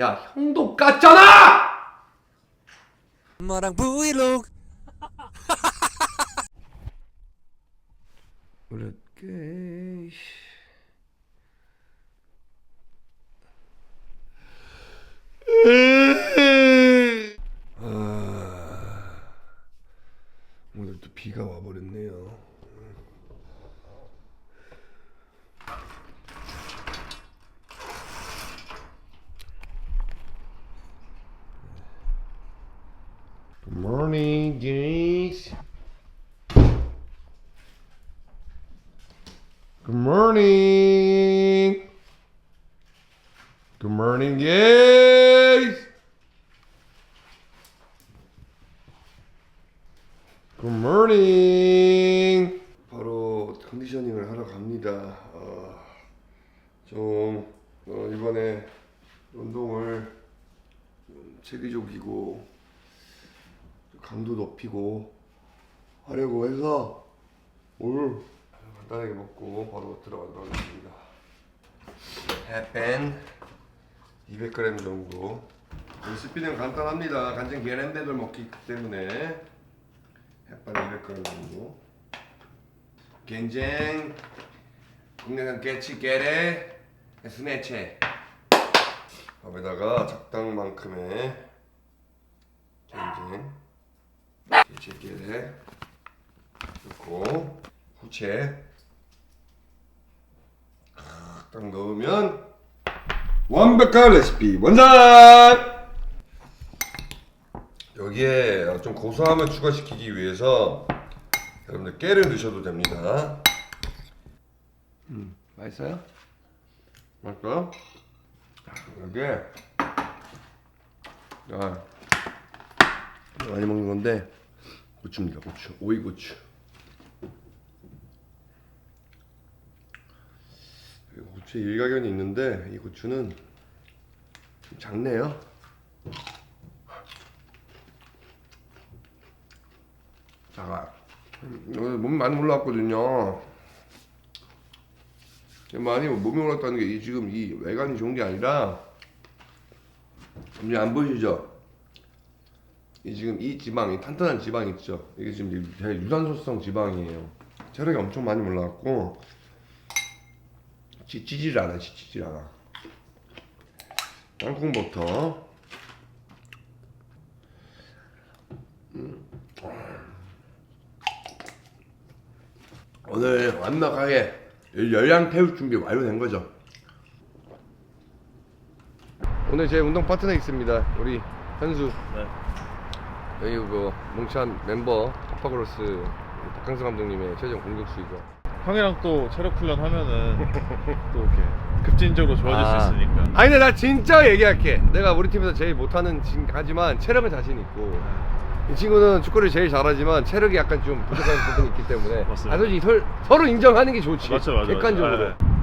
야 형도 깠잖아! 엄마랑 브이로그 어렵게 아, 오늘 또 비가 와버렸네요. Good morning, guys. Good morning. Good morning, guys. Good morning. 바로 컨디셔닝을 하러 갑니다. 어, 좀 어, 이번에 운동을 좀 체계적이고 강도 높이고 하려고 해서 오늘 간단하게 먹고 바로 들어가도록 하겠습니다. 햇벤 200g 정도. 레시피는 간단합니다. 간장 계란밥을 먹기 때문에 햇반 200g 정도. 겐쟁. 국내산 깨치 깨래 스네체 밥에다가 적당만큼의 겐쟁. 깨치 깨래 넣고 후채. 딱 넣으면 완벽한 레시피. 원산! 여기에 좀 고소함을 추가시키기 위해서 여러분들 깨를 넣으셔도 됩니다. 음, 맛있어요? 맛있어요? 여기에 아, 많이 먹는 건데 고추입니다. 고추, 오이 고추. 고추에 일가견이 있는데 이 고추는 좀 작네요. 작아. 오늘 몸이 많이 올라왔거든요. 많이 몸이 올랐다는 게 이 지금 이 외관이 좋은 게 아니라 이제 안 보이시죠? 이 지금 이 지방, 이 탄탄한 지방 있죠? 이게 지금 제 유산소성 지방이에요. 체력이 엄청 많이 올라왔고 지치질 않아, 지치질 않아. 땅콩버터. 음. 오늘 완벽하게 열량 태울 준비 완료된 거죠. 오늘 제 운동 파트너 있습니다. 우리 현수. 네. 여기 그 뭉찬 멤버 파파그로스 박강수 감독님의 최종 공격수이고. 형이랑 또 체력 훈련 하면은 또 이렇게 급진적으로 좋아질 아. 수 있으니까. 아니 근데 나 진짜 얘기할게 내가 우리 팀에서 제일 못하는 진, 하지만 체력은 자신 있고 이 친구는 축구를 제일 잘하지만 체력이 약간 좀 부족한 부분이 있기 때문에. 맞습니다. 아 솔직히 설, 서로 인정하는 게 좋지. 맞죠, 맞죠, 객관적으로. 맞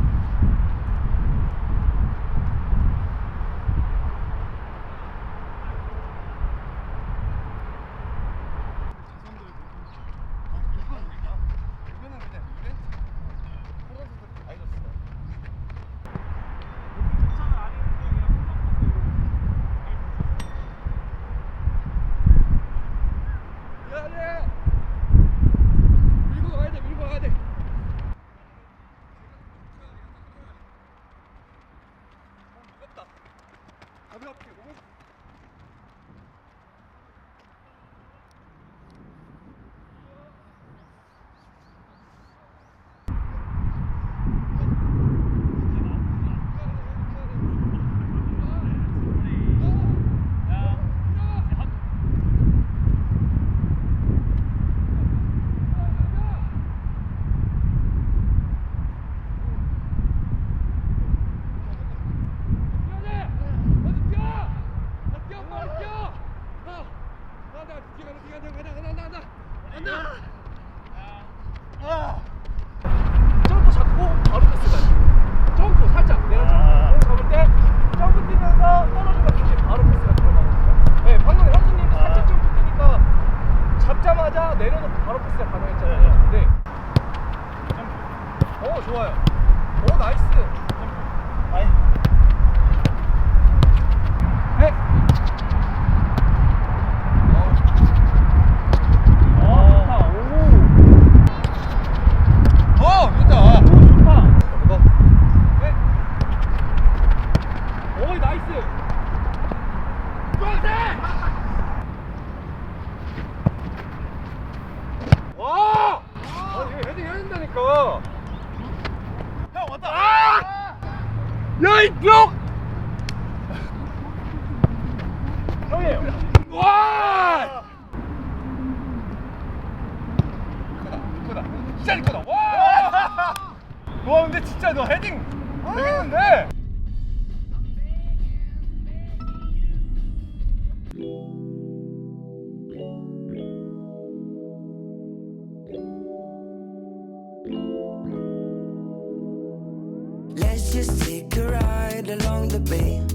Let's just take a ride along the bay.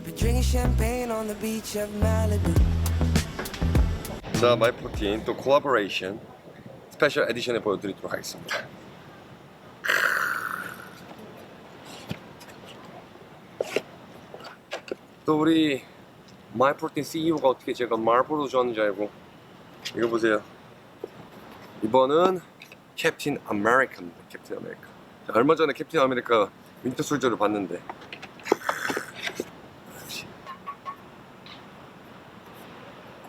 Baby, drinking champagne on the beach of Malibu. 자, 마이포틴 또 코라보레이션 스페셜 에디션을 보여드리도록 하겠습니다. 또 우리 마이포틴 CEO가 어떻게 제가 말보로 좋아하는 줄 알고 이거 보세요. 이번은 캡틴 아메리카입니다. 캡틴 아메리카. 자, 얼마 전에 캡틴 아메리카 윈터 솔저를 봤는데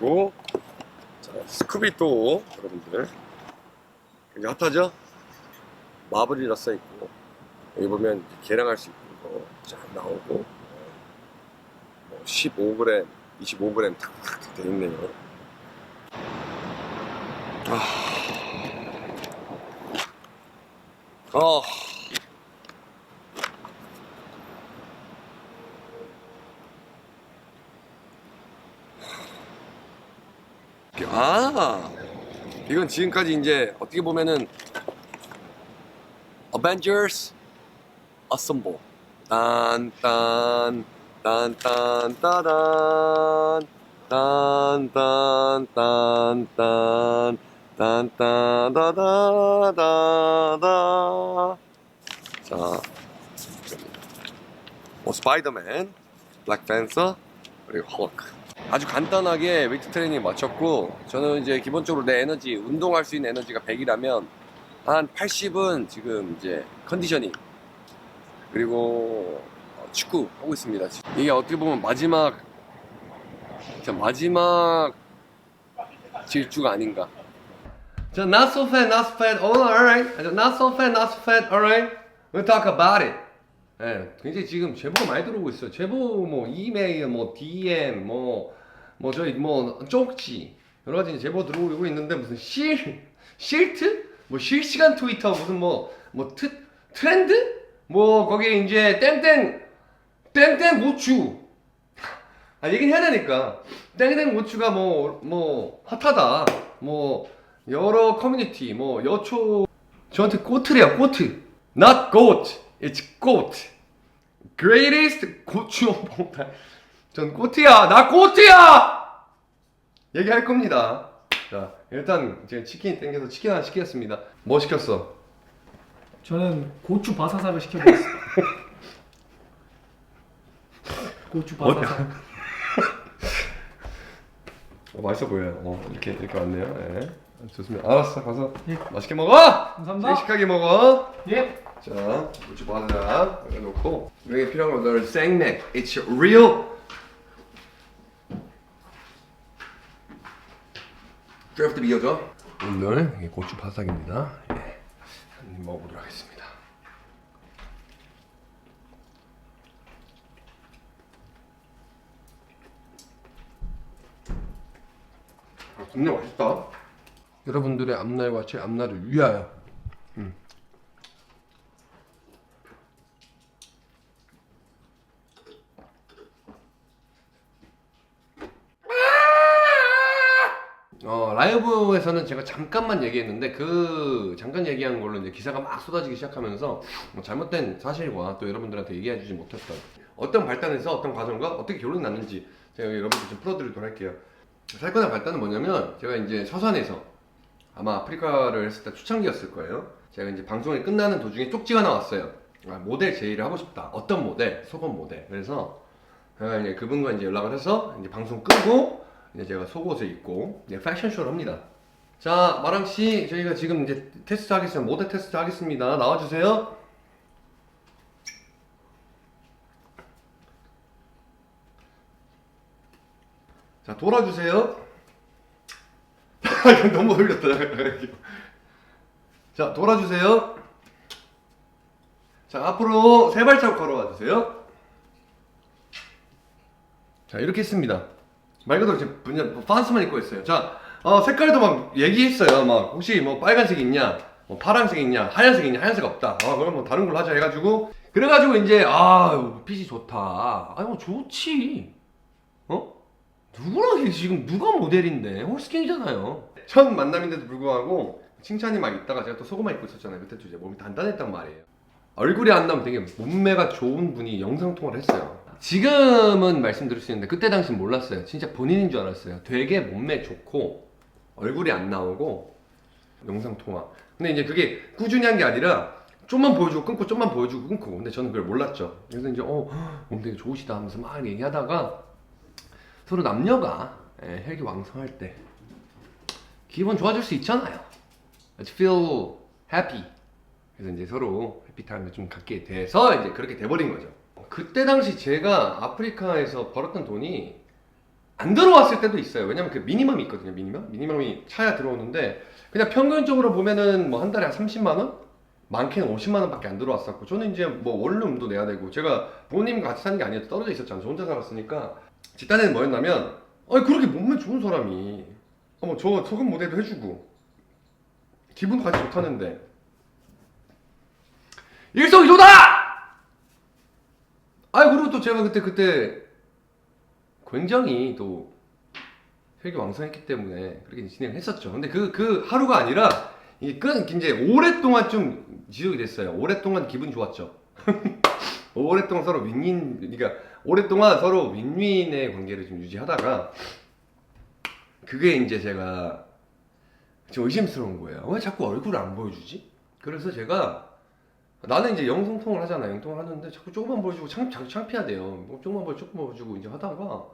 고 자, 스쿠비 또 여러분들 여기 핫하죠? 마블이라 써 있고 여기 보면 계량할 수 있는 거쫙 나오고 뭐 15g, 25g 탁탁 돼 있네요. 아, 아. 아, 이건 지금까지 이제 어떻게 보면은 Avengers Assemble. 딴딴 딴딴 따단. 딴딴딴 딴딴 딴딴 다다다다 자, 뭐 스파이더맨, 블랙팬서 그리고 헐크 아주 간단하게 웨이트 트레이닝 마쳤고 저는 이제 기본적으로 내 에너지 운동할 수 있는 에너지가 100이라면 한 80은 지금 이제 컨디셔닝 그리고 어, 축구 하고 있습니다 이게 어떻게 보면 마지막 마지막 질주가 아닌가 저 not so fat, not so fat, alright. Not so fat, not so fat, alright. We'll talk about it. 예, 굉장히 지금 제보가 많이 들어오고 있어요. 제보 뭐 이메일, 뭐 DM, 뭐, 뭐 저희 뭐 쪽지 여러 가지 제보 들어오고 있는데 무슨 실 실트, 뭐 실시간 트위터 무슨 뭐 뭐 트렌드, 뭐 거기에 이제 땡땡 땡땡 고추. 아 얘기는 해야 되니까 땡땡 고추가 뭐뭐 핫하다. 뭐 여러 커뮤니티 뭐 여초 저한테 꼬트래요 꼬트. Not goat, it's goat. Greatest 고추 봉다. 전 꼬트야, 나 꼬트야. 얘기할 겁니다. 자 일단 제가 치킨 땡겨서 치킨 하나 시켰습니다. 뭐 시켰어? 저는 고추 바사삭을 시켜보겠습니다. 고추 바사삭. 어, 맛있어 보여요. 어, 이렇게 이렇게 왔네요. 예. 좋습니다. 알았어, 가서 예. 맛있게 먹어. 감사합니다. 씩씩하게 먹어. 예. 자, 고추 바자 여기 놓고 여기 필요한 건 너를 생맥. It's real. 드래프트 비교죠. 오늘 이게 고추 바삭입니다. 예. 한입 먹어보도록 하겠습니다. 아, 진짜 맛있다. 여러분들의 앞날과 제 앞날을 위하여. 음. 어, 라이브에서는 제가 잠깐만 얘기했는데 그 잠깐 얘기한 걸로 이제 기사가 막 쏟아지기 시작하면서 뭐 잘못된 사실과 또 여러분들한테 얘기해주지 못했던 어떤 발단에서 어떤 과정과 어떻게 결론이 났는지 제가 여러분들 좀 풀어드리도록 할게요. 사건의 발단은 뭐냐면 제가 이제 서산에서 아마 아프리카를 했을 때 초창기였을 거예요. 제가 이제 방송이 끝나는 도중에 쪽지가 나왔어요. 아, 모델 제의를 하고 싶다. 어떤 모델? 속옷 모델. 그래서 제가 이제 그분과 이제 연락을 해서 이제 방송 끄고 이제 제가 속옷을 입고 이제 패션쇼를 합니다. 자, 마랑 씨, 저희가 지금 이제 테스트 하겠습니다. 모델 테스트 하겠습니다. 나와주세요. 자, 돌아주세요. 너무 흘렸다. 자, 돌아주세요. 자, 앞으로 세 발자국 걸어와 주세요. 자, 이렇게 했습니다. 말 그대로 지금 그냥 뭐 판스만 입고 있어요. 자, 어, 색깔도 막 얘기했어요. 막 혹시 뭐 빨간색 있냐, 뭐 파란색 있냐, 하얀색 있냐, 하얀색 없다. 아, 그럼 뭐 다른 걸로 하자 해가지고 그래가지고 이제 아, 핏이 좋다. 아니 뭐 좋지. 어? 누구랑 지금 누가 모델인데 홀스킨이잖아요. 첫 만남인데도 불구하고 칭찬이 막 있다가 제가 또 속옷만 입고 있었잖아요. 그때 또 이제 몸이 단단했단 말이에요. 얼굴이 안 나오면 되게 몸매가 좋은 분이 영상 통화를 했어요. 지금은 말씀드릴 수 있는데 그때 당시 몰랐어요. 진짜 본인인 줄 알았어요. 되게 몸매 좋고 얼굴이 안 나오고 영상 통화. 근데 이제 그게 꾸준히 한 게 아니라 좀만 보여주고 끊고 좀만 보여주고 끊고. 근데 저는 그걸 몰랐죠. 그래서 이제 어몸 되게 좋으시다 하면서 막 얘기하다가 서로 남녀가 예, 혈기 왕성할 때 기분 좋아질 수 있잖아요. Let's feel happy. 그래서 이제 서로 해피타임을 좀 갖게 돼서 이제 그렇게 돼버린 거죠. 그때 당시 제가 아프리카에서 벌었던 돈이 안 들어왔을 때도 있어요. 왜냐면 그 미니멈이 있거든요. 미니멈? 미니멈이 차야 들어오는데 그냥 평균적으로 보면은 뭐 한 달에 한 30만 원? 많게는 50만 원밖에 안 들어왔었고 저는 이제 뭐 원룸도 내야 되고 제가 부모님과 같이 사는 게 아니라 떨어져 있었잖아요. 저 혼자 살았으니까 집단에는 뭐였냐면 아니 그렇게 몸매 좋은 사람이 어머 저 소금 모델도 해주고 기분도 같이 좋다는데 일석이조다! 아 그리고 또 제가 그때 그때 굉장히 또 혈기 왕성했기 때문에 그렇게 진행을 했었죠. 근데 그 그 하루가 아니라 이게 끈 이제 오랫동안 좀 지속이 됐어요. 오랫동안 기분 좋았죠. 오랫동안 서로 윈윈 그러니까 오랫동안 서로 윈윈의 관계를 좀 유지하다가 그게 이제 제가 좀 의심스러운 거예요. 왜 자꾸 얼굴을 안 보여주지? 그래서 제가 나는 이제 영상통을 하잖아요. 영통을 하는데 자꾸 조금만 보여주고 창, 자꾸 창피하대요. 뭐 조금만 보여, 조금만 보여주고 이제 하다가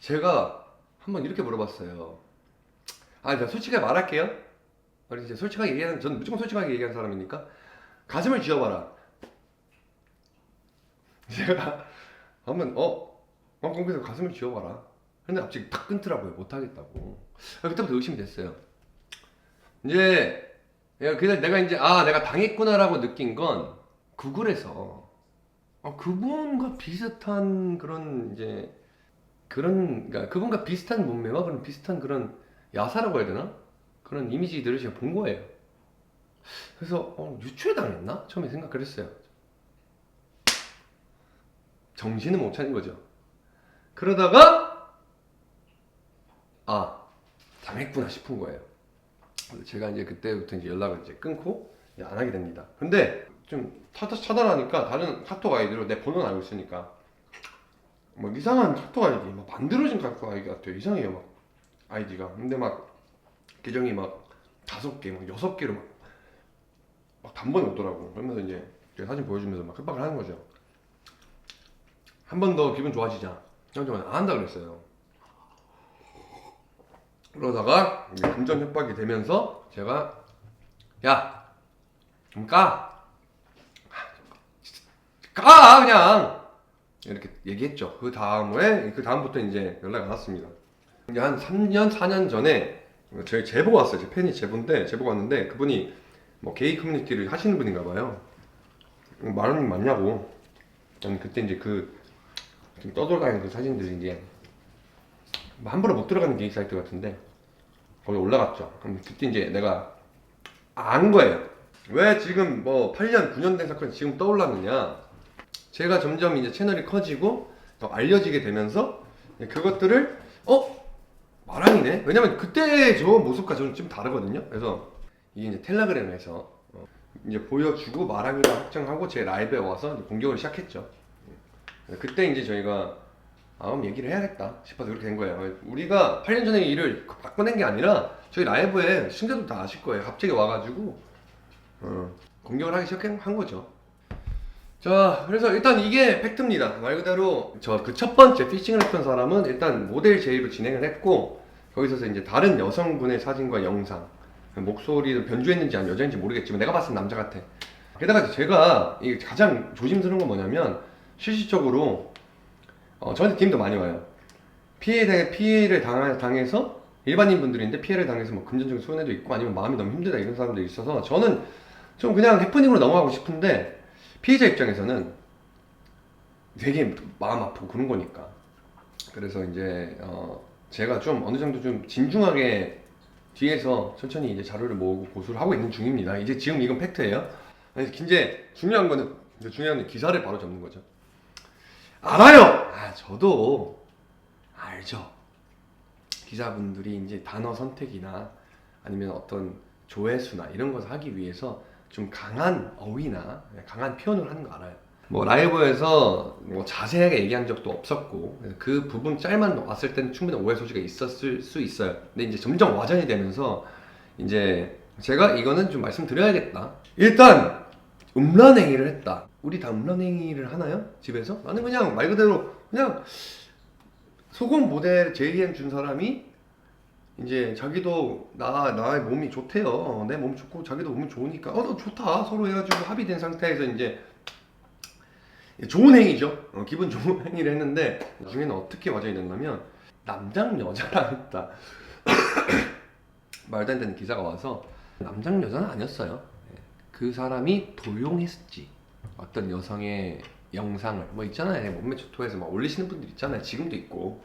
제가 한번 이렇게 물어봤어요. 아, 제가 솔직하게 말할게요. 아니, 이제 솔직하게 얘기하는, 저는 무조건 솔직하게 얘기하는 사람이니까 가슴을 쥐어봐라. 제가 한번 어, 어, 거기서 가슴을 쥐어봐라. 근데 갑자기 탁 끊더라고요. 못하겠다고. 아, 그때부터 의심이 됐어요. 이제 야, 그냥 내가 이제 아 내가 당했구나라고 느낀 건 구글에서 아, 그분과 비슷한 그런 이제 그런 그러니까 그분과 비슷한 몸매와 그런 비슷한 그런 야사라고 해야 되나 그런 이미지들을 제가 본 거예요. 그래서 어, 유추해 당했나 처음에 생각을 했어요. 정신을 못 차린 거죠. 그러다가 아 당했구나 싶은 거예요. 제가 이제 그때부터 이제 연락을 이제 끊고 이제 안 하게 됩니다. 근데 좀 차다 차단하니까 다른 카톡 아이디로 내 번호는 알고 있으니까 뭐 이상한 카톡 아이디 막 만들어진 카톡 아이디 같아요. 이상해요 막 아이디가. 근데 막 계정이 막 다섯 개, 막 여섯 개로 막, 막 단번에 오더라고. 그러면서 이제 사진 보여주면서 막 협박을 하는 거죠. 한 번 더 기분 좋아지자. 형님은 안 한다 그랬어요. 그러다가 이제 감정 협박이 되면서 제가 야, 좀 까. 까 그냥 이렇게 얘기했죠. 그 다음에 그 다음부터 이제 연락이 왔습니다. 이제 한 3년 4년 전에 저희 제보가 왔어요. 제 팬이 제보인데 제보가 왔는데 그분이 뭐 게이 커뮤니티를 하시는 분인가 봐요. 말은 맞냐고. 저는 그때 이제 그 지금 떠돌아다니는 그 사진들이 이제 뭐 함부로 못 들어가는 게이 사이트 같은데 거기 올라갔죠. 그럼 그때 이제 내가 안 거예요. 왜 지금 뭐 8년, 9년 된 사건이 지금 떠올랐느냐? 제가 점점 이제 채널이 커지고 더 알려지게 되면서 그것들을 어 마랑이네. 왜냐면 그때 저 모습과 저는 좀 다르거든요. 그래서 이게 이제 텔레그램에서 어, 이제 보여주고 마랑이라 확정하고 제 라이브에 와서 공격을 시작했죠. 예. 그때 이제 저희가 아, 그럼 얘기를 해야겠다 싶어서 그렇게 된 거예요. 우리가 8년 전에 일을 바꿔낸 게 아니라 저희 라이브에 신자도 다 아실 거예요. 갑자기 와가지고 어, 공격을 하기 시작한 거죠. 자, 그래서 일단 이게 팩트입니다. 말 그대로 저 그 첫 번째 피싱을 했던 사람은 일단 모델 제의로 진행을 했고 거기서 이제 다른 여성분의 사진과 영상 목소리를 변주했는지 아니면 여자인지 모르겠지만 내가 봤을 때 남자 같아. 게다가 제가 이게 가장 조심스러운 건 뭐냐면 실질적으로 어, 저한테 DM도 많이 와요. 피해 피해를 당하, 당해서 일반인 분들인데 피해를 당해서 뭐 금전적인 손해도 있고 아니면 마음이 너무 힘들다 이런 사람들이 있어서 저는 좀 그냥 해프닝으로 넘어가고 싶은데 피해자 입장에서는 되게 마음 아프고 그런 거니까. 그래서 이제 어 제가 좀 어느 정도 좀 진중하게 뒤에서 천천히 이제 자료를 모으고 고수를 하고 있는 중입니다. 이제 지금 이건 팩트예요. 이제 중요한 거는 중요한 건 기사를 바로 잡는 거죠. 알아요. 아 저도 알죠. 기자분들이 이제 단어 선택이나 아니면 어떤 조회수나 이런 것을 하기 위해서 좀 강한 어휘나 강한 표현을 하는 거 알아요. 뭐 라이브에서 뭐 자세하게 얘기한 적도 없었고 그 부분 짤만 왔을 때는 충분히 오해 소지가 있었을 수 있어요. 근데 이제 점점 와전이 되면서 이제 제가 이거는 좀 말씀드려야겠다. 일단 음란 행위를 했다. 우리 다 음란 행위를 하나요? 집에서? 나는 그냥 말 그대로 그냥 소금 모델 제이엠 준 사람이 이제 자기도 나 나의 몸이 좋대요. 어, 내몸 좋고 자기도 몸이 좋으니까 어너 좋다 서로 해가지고 합의된 상태에서 이제 좋은 행위죠. 어, 기분 좋은 행위를 했는데 나중에는 어떻게 와전이 됐냐면 남장 여자랑 했다. 말도 안 되는 기사가 와서 남장 여자는 아니었어요. 예. 그 사람이 도용했지. 어떤 여성의 영상을 뭐 있잖아요. 몸매 초토해서 막 올리시는 분들 있잖아요. 지금도 있고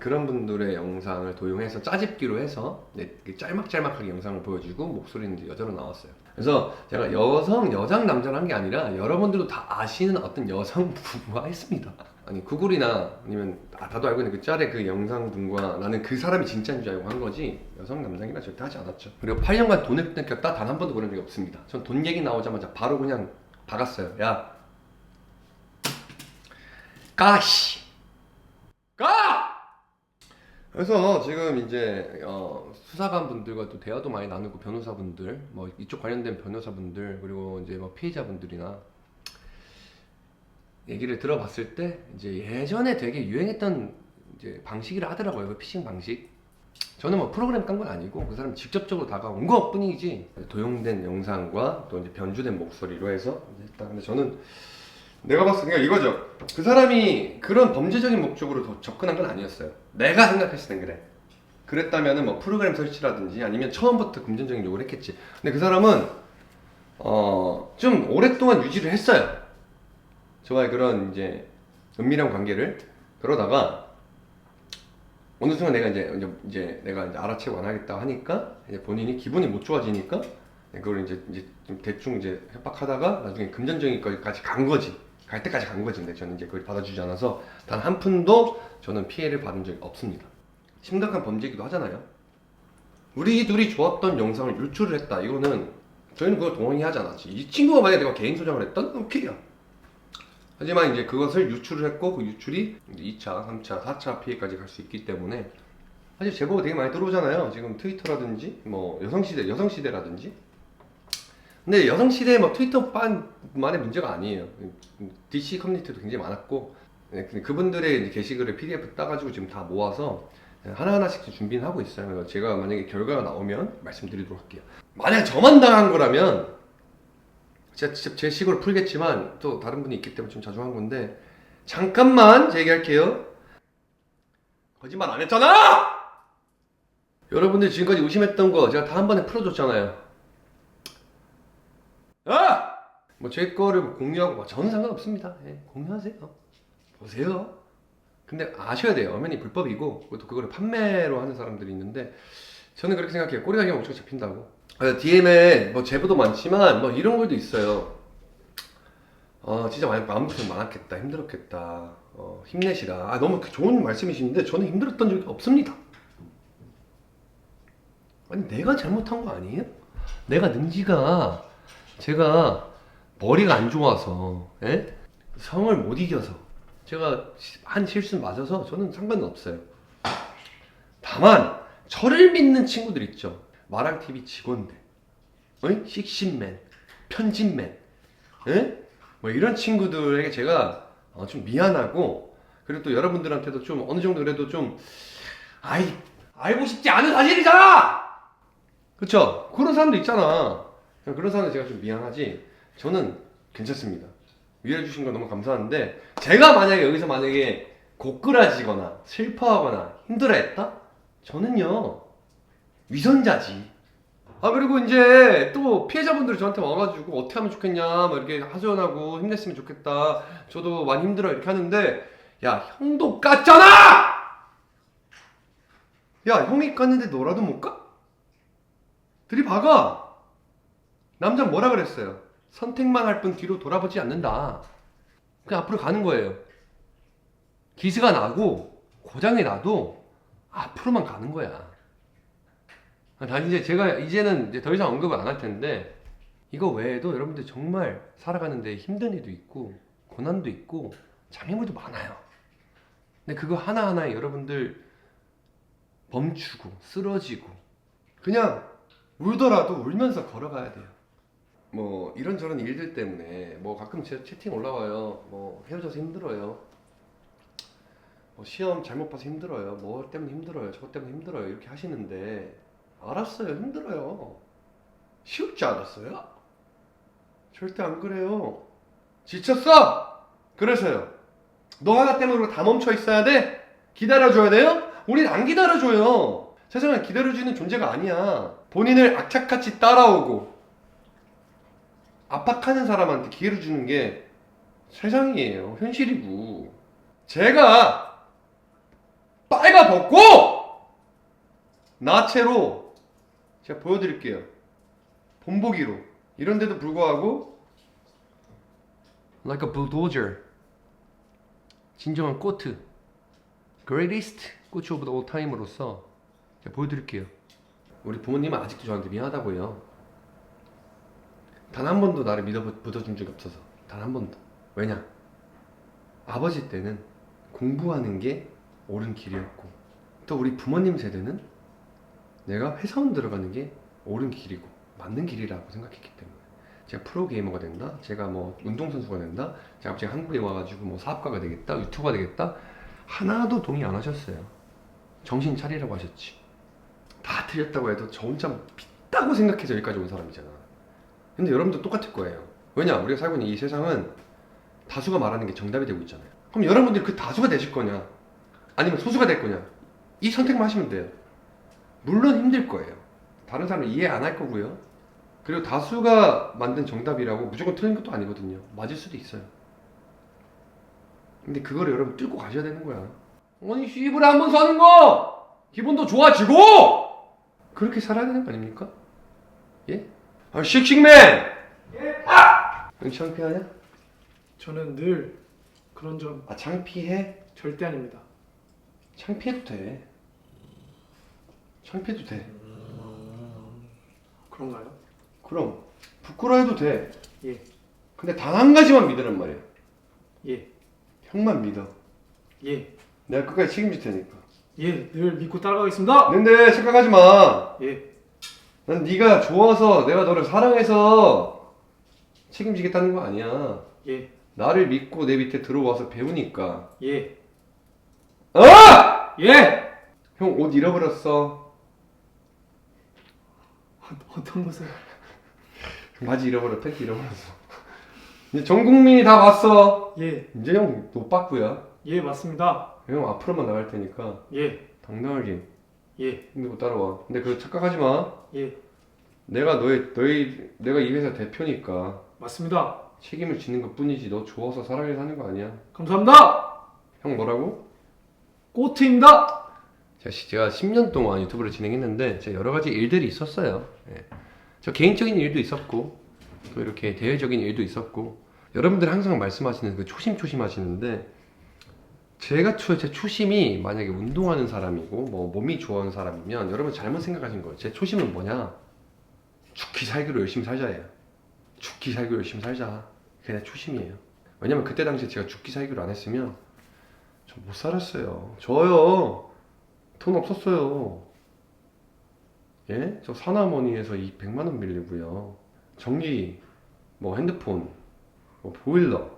그런 분들의 영상을 도용해서 짜집기로 해서 네, 짤막짤막하게 영상을 보여주고 목소리는 여자로 나왔어요. 그래서 제가 여성, 여장, 남자를 한 게 아니라 여러분들도 다 아시는 어떤 여성 부부가 했습니다. 아니 구글이나 아니면 아, 다도 알고 있는 그 짤의 그 영상 분과 나는 그 사람이 진짜인 줄 알고 한 거지 여성, 남장이라 절대 하지 않았죠. 그리고 8년간 돈을 뜯겼다 단 한 번도 그런 적이 없습니다. 전 돈 얘기 나오자마자 바로 그냥 박았어요. 야, 까씨, 까! 그래서 지금 이제 어, 수사관 분들과 또 대화도 많이 나누고 변호사분들 뭐 이쪽 관련된 변호사분들 그리고 이제 뭐 피해자분들이나 얘기를 들어봤을 때 이제 예전에 되게 유행했던 이제 방식이라 하더라고요 그 피싱 방식 저는 뭐 프로그램 깐 건 아니고 그 사람이 직접적으로 다가온 것 뿐이지 도용된 영상과 또 이제 변주된 목소리로 해서 했다 근데 저는 내가 봤을 때 이거죠. 그 사람이 그런 범죄적인 목적으로 더 접근한 건 아니었어요. 내가 생각했을 땐 그래. 그랬다면은 뭐 프로그램 설치라든지 아니면 처음부터 금전적인 요구를 했겠지. 근데 그 사람은 어 좀 오랫동안 유지를 했어요. 저와의 그런 이제 은밀한 관계를 그러다가 어느 순간 내가 이제 이제, 이제 내가 이제 알아채고 안 하겠다 하니까 이제 본인이 기분이 못 좋아지니까 그걸 이제 이제 좀 대충 이제 협박하다가 나중에 금전적인 거기까지 간 거지. 갈 때까지 간 거지. 근데 저는 이제 그걸 받아주지 않아서 단 한 푼도 저는 피해를 받은 적이 없습니다. 심각한 범죄이기도 하잖아요. 우리 둘이 좋았던 영상을 유출을 했다. 이거는 저희는 그걸 동의하지 않았지. 이 친구가 만약에 내가 개인 소장을 했던 오케이야. 하지만 이제 그것을 유출을 했고 그 유출이 이제 2차, 3차, 4차 피해까지 갈 수 있기 때문에 사실 제보가 되게 많이 들어오잖아요. 지금 트위터라든지 뭐 여성시대, 여성시대라든지 근데 여성시대 뭐 트위터만의 문제가 아니에요. DC 커뮤니티도 굉장히 많았고 네, 그분들의 게시글을 PDF 따가지고 지금 다 모아서 하나하나씩 준비는 하고 있어요. 제가 만약에 결과가 나오면 말씀드리도록 할게요. 만약 저만 당한 거라면 제가 제, 제 식으로 풀겠지만 또 다른 분이 있기 때문에 좀 자주 한 건데 잠깐만 제 얘기할게요. 거짓말 안 했잖아! 여러분들 지금까지 의심했던 거 제가 다 한 번에 풀어줬잖아요. 아! 뭐 제 거를 공유하고 뭐 저는 상관없습니다. 예, 공유하세요. 보세요. 근데 아셔야 돼요. 엄연히 불법이고 그것도 그거를 판매로 하는 사람들이 있는데 저는 그렇게 생각해요. 꼬리 달기가 엄청 잡힌다고. DM에 뭐 제보도 많지만 뭐 이런 걸도 있어요. 어 진짜 많이 마음 고생 많았겠다 힘들었겠다 어, 힘내시라 아 너무 좋은 말씀이신데 저는 힘들었던 적이 없습니다 아니 내가 잘못한 거 아니에요? 내가 능지가 제가 머리가 안 좋아서 예? 성을 못 이겨서 제가 한 실수 맞아서 저는 상관은 없어요. 다만 저를 믿는 친구들 있죠. 마랑 TV 직원들, 어이? 식신맨, 편집맨, 예? 뭐 이런 친구들에게 제가 어, 좀 미안하고 그리고 또 여러분들한테도 좀 어느 정도 그래도 좀 아이 알고 싶지 않은 사실이잖아. 그쵸? 그런 사람도 있잖아. 그런 사람들 제가 좀 미안하지. 저는 괜찮습니다. 위해 주신 거 너무 감사한데 제가 만약에 여기서 만약에 고꾸라지거나 슬퍼하거나 힘들어했다? 저는요 위선자지. 아 그리고 이제 또 피해자분들이 저한테 와가지고 어떻게 하면 좋겠냐 막 이렇게 하소연하고 힘냈으면 좋겠다. 저도 많이 힘들어 이렇게 하는데 야 형도 깠잖아. 야 형이 깠는데 너라도 못 까? 들이박아. 남자 뭐라 그랬어요? 선택만 할 뿐 뒤로 돌아보지 않는다. 그냥 앞으로 가는 거예요. 기스가 나고 고장이 나도 앞으로만 가는 거야. 다 이제 제가 이제는 이제 더 이상 언급을 안 할 텐데 이거 외에도 여러분들 정말 살아가는데 힘든 일도 있고 고난도 있고 장애물도 많아요. 근데 그거 하나하나에 여러분들 멈추고 쓰러지고 그냥 울더라도 울면서 걸어가야 돼요. 뭐 이런저런 일들 때문에 뭐 가끔 제 채팅 올라와요. 뭐 헤어져서 힘들어요. 뭐 시험 잘못 봐서 힘들어요. 뭐 때문에 힘들어요. 저것 때문에 힘들어요. 이렇게 하시는데 알았어요. 힘들어요. 쉬울 줄 알았어요? 절대 안 그래요. 지쳤어? 그래서요. 너 하나 때문에 다 멈춰 있어야 돼? 기다려줘야 돼요? 우린 안 기다려줘요. 세상은 기다려주는 존재가 아니야. 본인을 악착같이 따라오고 압박하는 사람한테 기회를 주는 게 세상이에요. 현실이고. 제가 빨가 벗고 나체로 제가 보여드릴게요. 본보기로. 이런데도 불구하고 like a bulldozer 진정한 꼬트 greatest 올 타임으로서 제가 보여드릴게요. 우리 부모님은 아직도 저한테 미안하다고요. 단 한 번도 나를 믿어 믿어준 적이 없어서 단 한 번도. 왜냐? 아버지 때는 공부하는 게 옳은 길이었고 또 우리 부모님 세대는 내가 회사원 들어가는 게 옳은 길이고 맞는 길이라고 생각했기 때문에 제가 프로게이머가 된다, 제가 뭐 운동선수가 된다, 제가 갑자기 한국에 와가지고 뭐 사업가가 되겠다, 유튜버가 되겠다 하나도 동의 안 하셨어요. 정신 차리라고 하셨지. 다 틀렸다고 해도 저 혼자 빗다고 생각해서 여기까지 온 사람이잖아. 근데 여러분도 똑같을 거예요. 왜냐? 우리가 살고 있는 이 세상은 다수가 말하는 게 정답이 되고 있잖아요. 그럼 여러분들이 그 다수가 되실 거냐? 아니면 소수가 될 거냐? 이 선택만 하시면 돼요. 물론 힘들 거예요. 다른 사람은 이해 안 할 거고요. 그리고 다수가 만든 정답이라고 무조건 틀린 것도 아니거든요. 맞을 수도 있어요. 근데 그거를 여러분 뚫고 가셔야 되는 거야. 아니 씨부를 한번 사는 거 기분도 좋아지고 그렇게 살아야 되는 거 아닙니까? 예? 아 씩씩맨! 아! 너 창피하냐? 저는 늘 그런 점 아 창피해? 절대 아닙니다. 창피해도 돼. 창피해도 돼. 그런가요? 그럼 부끄러워해도 돼. 예, 근데 단 한 가지만 믿으란 말이야. 예, 형만 믿어. 예, 내가 끝까지 책임질 테니까. 예, 늘 믿고 따라가겠습니다. 근데 착각하지 마. 예, 난 네가 좋아서 내가 너를 사랑해서 책임지겠다는 거 아니야. 예, 나를 믿고 내 밑에 들어와서 배우니까. 예, 어! 예. 형 옷 잃어버렸어. 어 떤 것을? 바지 잃어버려, 팬티 잃어버렸어. 이제 전 국민이 다 봤어. 예, 이제 형 노빠꾸야. 예, 맞습니다. 형 앞으로만 나갈 테니까 예, 당당하게 예, 힘들고 따라와. 근데 그거 착각하지 마. 예, 내가 너의 너희 내가 이 회사 대표니까 맞습니다. 책임을 지는 것 뿐이지 너 좋아서 사랑해서 하는 거 아니야. 감사합니다. 형 뭐라고? 꼬트입니다. 제가, 시- 제가 10년 동안 유튜브를 진행했는데 제가 여러 가지 일들이 있었어요. 예. 저 개인적인 일도 있었고 또 이렇게 대외적인 일도 있었고 여러분들 항상 말씀하시는 그 초심초심 하시는데 제가 초, 제 초심이 만약에 운동하는 사람이고 뭐 몸이 좋아하는 사람이면 여러분 잘못 생각하신 거예요. 제 초심은 뭐냐? 죽기 살기로 열심히 살자예요. 죽기 살기로 열심히 살자. 그게 내 초심이에요. 왜냐면 그때 당시에 제가 죽기 살기로 안 했으면 저 못 살았어요. 저요. 돈 없었어요. 예? 저 사나머니에서 이 100만 원 빌리고요. 전기, 뭐 핸드폰, 뭐 보일러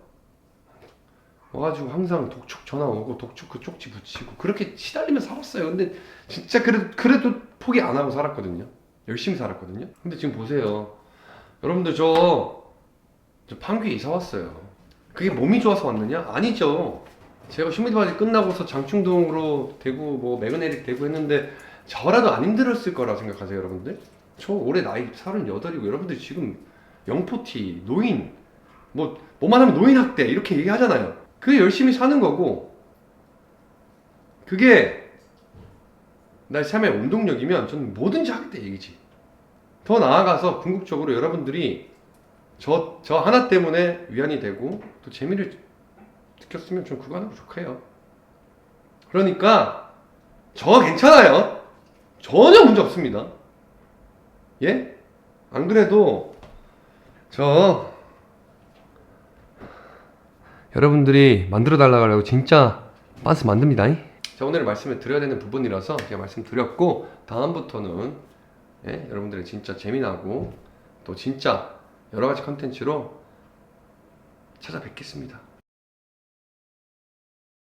와가지고 항상 독촉 전화 오고 독촉 그 쪽지 붙이고 그렇게 시달리며 살았어요. 근데 진짜 그래도 그래도 포기 안 하고 살았거든요. 열심히 살았거든요. 근데 지금 보세요. 여러분들 저, 저 판교에 이사 왔어요. 그게 몸이 좋아서 왔느냐? 아니죠. 제가 휴미드바디 끝나고서 장충동으로 대구 뭐 매그네릭 대구 했는데 저라도 안 힘들었을 거라 생각하세요 여러분들? 저 올해 나이 38이고 여러분들 지금 영포티, 노인 뭐 뭐만 하면 노인 학대 이렇게 얘기하잖아요. 그게 열심히 사는 거고 그게 나 삶의 운동력이면 저는 뭐든지 하겠다 얘기지. 더 나아가서 궁극적으로 여러분들이 저, 저 하나 때문에 위안이 되고 또 재미를 느꼈으면 좀 그거 하는 거 좋게요. 그러니까 저 괜찮아요. 전혀 문제 없습니다. 예? 안 그래도 저 여러분들이 만들어 달라고 하고 진짜 빤스 만듭니다. 자 오늘 말씀을 드려야 되는 부분이라서 제가 말씀드렸고 다음부터는 예? 여러분들의 진짜 재미나고 또 진짜 여러 가지 컨텐츠로 찾아뵙겠습니다.